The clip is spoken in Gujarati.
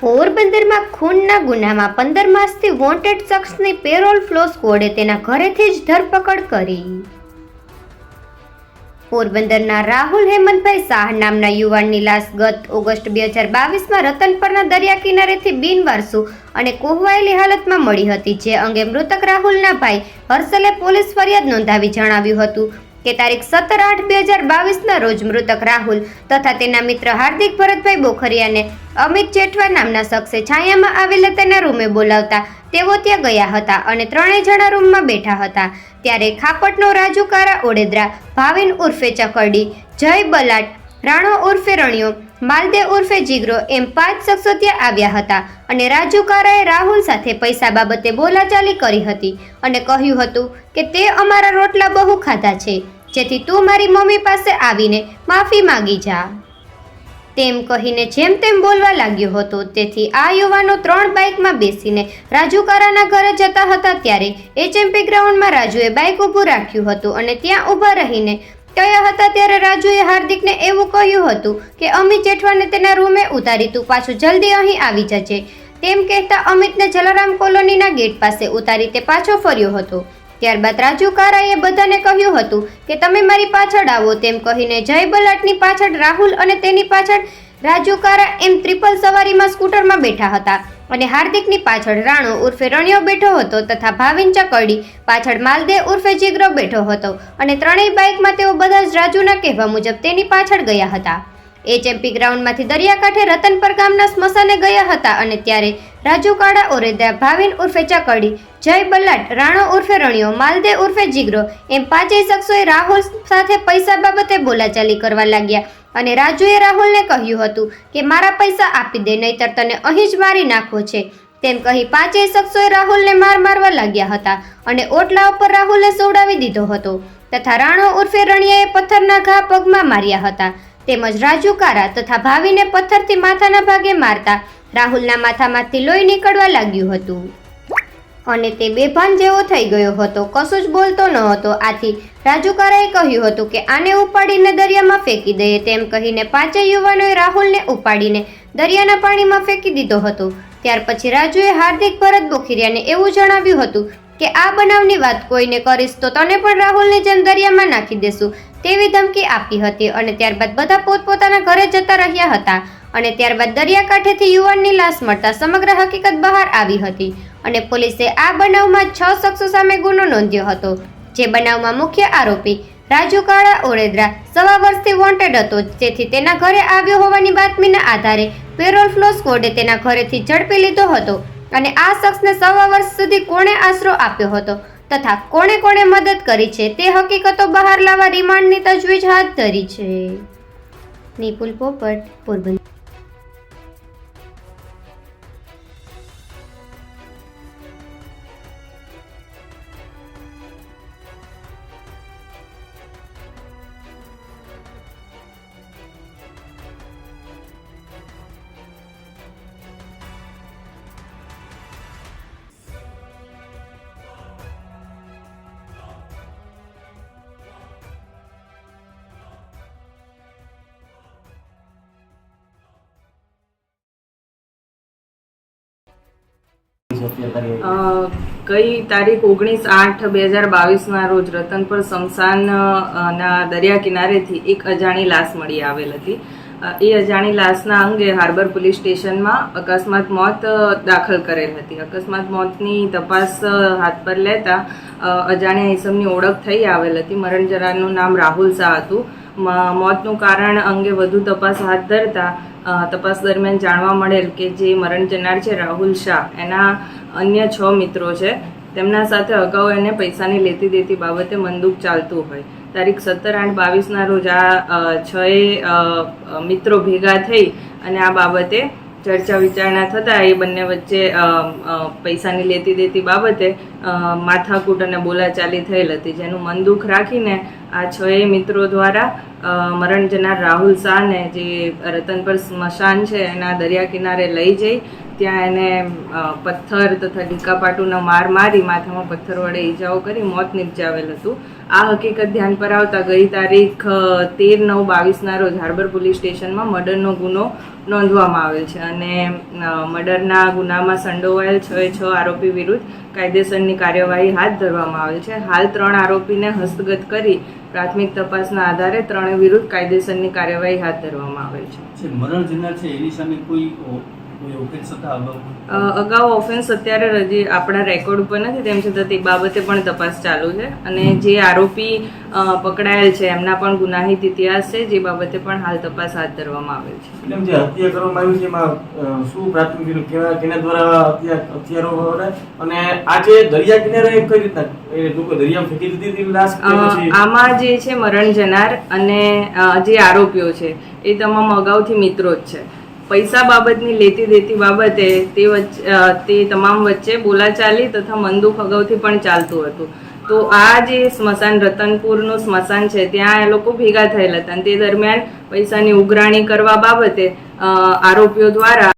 પોરબંદરમાં ખૂનના ગુનામાં પંદર માસથી વોન્ટેડ શખ્સની પેરોલ ફ્લો સ્કોડે તેના ઘરેથી જ ધરપકડ કરી. પોરબંદરના રાહુલ હેમંતભાઈ શાહ નામના યુવાનની લાશ ગત ઓગસ્ટ બે હજાર બાવીસમાં રતનપરના દરિયા કિનારેથી બિનવારસુ અને કોહવાયેલી હાલતમાં મળી હતી, જે અંગે મૃતક રાહુલના ભાઈ હર્ષલે પોલીસ ફરિયાદ નોંધાવી જણાવ્યું હતું. કે તારીખ સત્તર આઠ બે હજાર બાવીસના રોજ મૃતક રાહુલ તથા તેના મિત્ર હાર્દિક ભરતભાઈ બોખરિયાને અમિત જેઠવા નામના શખ્સે છાયામાં આવેલા તેના રૂમે બોલાવતા તેઓ ત્યાં ગયા હતા અને ત્રણેય જણા રૂમમાં બેઠા હતા. ત્યારે ખાપટનો રાજુ કારા ઓડેદરા, ભાવિન ઉર્ફે ચકરડી, જય બલાટ, રાણો ઉર્ફે રણિયો, માલદે ઉર્ફે જીગરો એમ પાંચ શખ્સો ત્યાં આવ્યા હતા અને રાજુ કારાએ રાહુલ સાથે પૈસા બાબતે બોલાચાલી કરી હતી અને કહ્યું હતું કે તે અમારા રોટલા બહુ ખાધા છે. જેથી તું મારી મમ્મી પાસે આવીને માફી માંગી જા. તેમ કહીને જેમ તેમ બોલવા લાગ્યો હતો, તેથી આ યુવાનો ત્રણ બાઇકમાં બેસીને રાજુ કારાના ઘરે જતા હતા ત્યારે એચએમપી ગ્રાઉન્ડમાં રાજુએ બાઇક ઊભું રાખ્યું હતું અને ત્યાં ઊભા રહીને ગયા હતા ત્યારે રાજુએ હાર્દિકને એવું કહ્યું હતું કે, અમિત જેઠવાને તેના રૂમે ઉતારી, તું પાછું જલ્દી અહીં આવી જજે. તેમ કહેતા અમિતને જલારામ કોલોનીના ગેટ પાસે ઉતારી તે પાછો ફર્યો હતો. ત્યારબાદ રાજુ કારાએ બધાને કહ્યું હતું કે તમે મારી પાછળ આવો, તેમ કહીને જય બલાટની પાછળ રાહુલ અને તેની પાછળ રાજુ કારા એમ ટ્રિપલ સવારીમાં સ્કૂટરમાં બેઠા હતા. અને હાર્દિકની પાછળ રાણો ઉર્ફે રણિયો બેઠો હતો તથા ભાવિન ચકરડી પાછળ માલદે ઉર્ફે જીગરો બેઠો હતો. અને ત્રણેય બાઇકમાં તેઓ બધા જ રાજુના કહેવા મુજબ તેની પાછળ ગયા હતા. એચએમપી ગ્રાઉન્ડમાંથી દરિયાકાંઠે રતનપર ગામના સ્મશાને ગયા હતા અને ત્યારે રાજુ કાળા ઓરેદા ભાવિન ઉર્ફે ચકડી જય બલ્લાટ, રાણો ઉર્ફે રણિયો, માલદે ઉર્ફે જીગરો એમ પાંચેય શખ્સોએ રાહુલ સાથે પૈસા બાબતે બોલાચાલી કરવા લાગ્યા અને રાજુએ રાહુલને કહ્યું હતું કે, મારા પૈસા આપી દે, નહીતર તને અહીં જ મારી નાખવો છે. તેમ કહી પાંચેય શખ્સોએ રાહુલને માર મારવા લાગ્યા હતા અને ઓટલા ઉપર રાહુલને સોડાવી દીધો હતો તથા રાણો ઉર્ફે રણિયાએ પથ્થરના ઘા પગમાં માર્યા હતા. તેમજ રાજુ કારા તથા ભાવીને પથ્થરથી માથાના ભાગે મારતા રાહુલના માથામાંથી લોહી નીકળવા લાગ્યું હતું. અને તે બેભાન જેવો થઈ ગયો હતો, કશું જ બોલતો ન હતો. આથી રાજુકારાએ કહ્યું હતું કે આને ઉપાડીને દરિયામાં ફેંકી દઈએ તેમ કહીને પાંચેય યુવાનોએ રાહુલને ઉપાડીને દરિયાના પાણીમાં ફેંકી દીધો હતો. ત્યાર પછી રાજુએ હાર્દિક ભરત બોખીરિયાને એવું જણાવ્યું હતું કે, આ બનાવની વાત કોઈને કરીશ તો તને પણ રાહુલની જેમ દરિયામાં નાખી દેશું. તેવી ધમકી આપી હતી અને ત્યારબાદ બધા પોતપોતાના ઘરે જતા રહ્યા હતા અને ત્યારબાદ દરિયાકાંઠેથી યુવાનની લાશ મળતા સમગ્ર હકીકત બહાર આવી હતી અને પોલીસે આ બનાવમાં છ શખ્સો સામે ગુનો નોંધ્યો હતો, જે બનાવમાં મુખ્ય આરોપી રાજુ કાળા ઓરેદરા સવા વર્ષથી વોન્ટેડ હતો, જેથી તેના ઘરે આવ્યો હોવાની બાતમીના આધારે પેરોલ ફ્લો સ્કોડે તેના ઘરેથી ઝડપી લીધો હતો અને આ શખ્સને સવા વર્ષ સુધી કોણે આશરો આપ્યો હતો. તથા કોણે કોણે મદદ કરી છે તે હકીકતો બહાર લાવવા રિમાન્ડની તજવીજ હાથ ધરી છે. નિપુલ પોપટ, પોરબંદર. ગઈ તારીખ ઓગણીસ આઠ બે હજાર બાવીસના રોજ રતનપર શમશાન ના દરિયા કિનારેથી એક અજાણી લાશ મળી આવેલ હતી. એ અજાણી લાશના અંગે હાર્બર પોલીસ સ્ટેશનમાં અકસ્માત મોત દાખલ કરેલ હતી. અકસ્માત મોતની તપાસ હાથ પર લેતા અજાણ્યા ઈસમની ઓળખ થઈ આવેલ હતી. મરણ જનારનું નામ રાહુલ શાહ હતું. મોતનું કારણ અંગે વધુ તપાસ હાથ ધરતા તપાસ દરમિયાન જાણવા મળેલ કે જે મરણ જનાર છે રાહુલ શાહ, એના અન્ય છ મિત્રો છે. તેમના સાથે અગાઉ એને પૈસાની લેતી દેતી બાબતે મંદુક ચાલતું હોય. તારીખ સત્તર આઠ બાવીસના રોજ આ છએ મિત્રો ભેગા થઈ અને આ બાબતે ચર્ચા વિચારણા થતા એ બંને વચ્ચે પૈસાની લેતી દેતી બાબતે માથાકૂટ અને બોલાચાલી થયેલ હતી, જેનું મન દુઃખ રાખીને આ છ મિત્રો દ્વારા મરણ જનાર રાહુલ શાહને જે રતનપર સ્મશાન છે, એના દરિયા કિનારે લઈ જઈ, ત્યાં એને પથ્થર તથા ઢીકાપાટુનો માર મારી માથામાં પથ્થર વડે ઈજાઓ કરી મોત નિપજાવેલ હતું. આ હકીકત ધ્યાન પર આવતા ગઈ તારીખ તેર નવ બાવીસના રોજ હાર્બર પોલીસ સ્ટેશનમાં મર્ડરનો ગુનો નોંધવામાં આવેલ છે. અને મર્ડરના ગુનામાં સંડોવાયેલ છ છ આરોપી વિરુદ્ધ કાયદેસરની કાર્યવાહી હાથ ધરવામાં આવેલ છે. હાલ ત્રણ આરોપીને હસ્તગત કરી પ્રાથમિક તપાસના આધારે ત્રણે વિરુદ્ધ કાયદેસરની કાર્યવાહી હાથ ધરવામાં આવેલ છે. મરણ જનાર છે, એની સામે કોઈ અગાઉ ઓફેન્સ અત્યારે રજી આપણા રેકોર્ડ ઉપર નથી તેમ છતાં તે બાબતે પણ તપાસ ચાલુ છે. અને જે આરોપી પકડાયેલ છે એમના પણ ગુનાહિત ઇતિહાસ છે જે બાબતે પણ હાલ તપાસ હાથ ધરવામાં આવેલ છે. એટલે જે હત્યા કરવામાં આવી છે એમાં શું પ્રાથમિક કેના દ્વારા હત્યા હથિયારો અને આ જે દરિયા કિનારે કઈ રીતના લોકો દરિયામાં ફેંકી દીધી હતી લાશ અ, કે પછી? આમાં જે છે મરણ જનાર અને જે આરોપીઓ છે એ તમામ અગાઉથી મિત્રો જ છે. પૈસા બાબતની લેતી દેતી બાબતે તે વચ્ચે તે તમામ વચ્ચે બોલાચાલી તથા મંદુ અગાઉથી પણ ચાલતું હતું. તો આ જે સ્મશાન રતનપુરનું સ્મશાન છે, ત્યાં એ લોકો ભેગા થયેલા હતા અને તે દરમિયાન પૈસાની ઉઘરાણી કરવા બાબતે આરોપીઓ દ્વારા